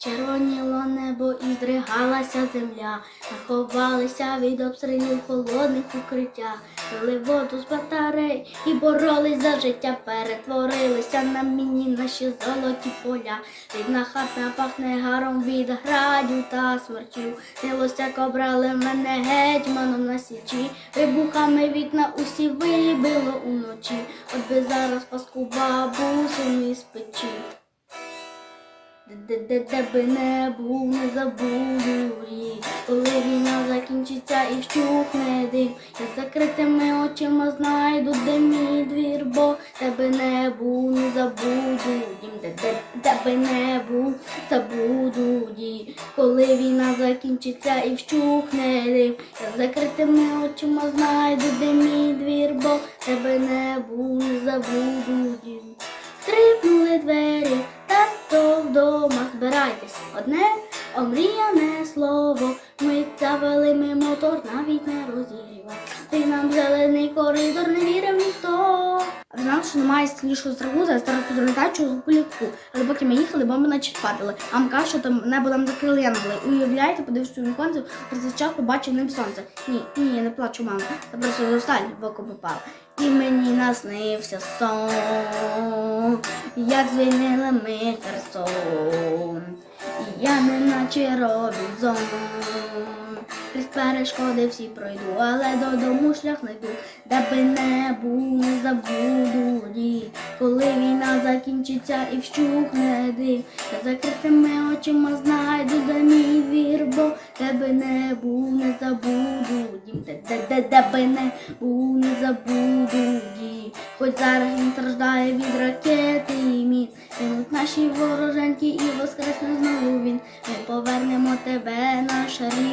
Червоніло небо і здригалася земля, заховалися від обстрілів в холодних укриттях, пили воду з батарей і боролись за життя, перетворилися на міні наші золоті поля. Рідна хата пахне гаром від градів та смерчів. Снилося, як обрали мене гетьманом на січі, вибухами вікна усі вибило уночі, от би зараз паску бабусину із печі. Де, де, де не був, не забуду її, коли війна закінчиться і вщухне дим. Я закритими очима знайду, де мій двір, бо де би не був, не забуду їм, де, де, де не був, забуду її, коли війна закінчиться і вщухне дим. Я закритими очима знайду, де мій двір, бо де би не був, не забуду їм. Скрипнули двері, вдома, збирайтесь. Одне омріяне слово. Ми завели ми мотор, навіть не розігрівав. Що немає сильнішого страху за староподростачу куліку. Але поки ми їхали, бомби наче падали. А мка, що там небо нам закрили янголи. Уявляєте, подивився у віконце, призначав, побачив ним сонце. Ні, ні, я не плачу, мама. Я просто до сталь в око попала. І мені наснився сон, як звільнили ми Херсон. Я не наче Робінзон. Крізь перешкоди всі пройду, але додому шлях знайду, де би не був, не забуду ні. Коли війна закінчиться і вщухне дим, я закритими очима знайду, де мій двір, бо де би не був, не забуду дім, де, де, де, де би не був, не забуду дім. Хоч зараз він страждає від ракети і мін, Гинуть наші вороженьки і воскресне знову він. Ми повернемо тебе, рідний дім.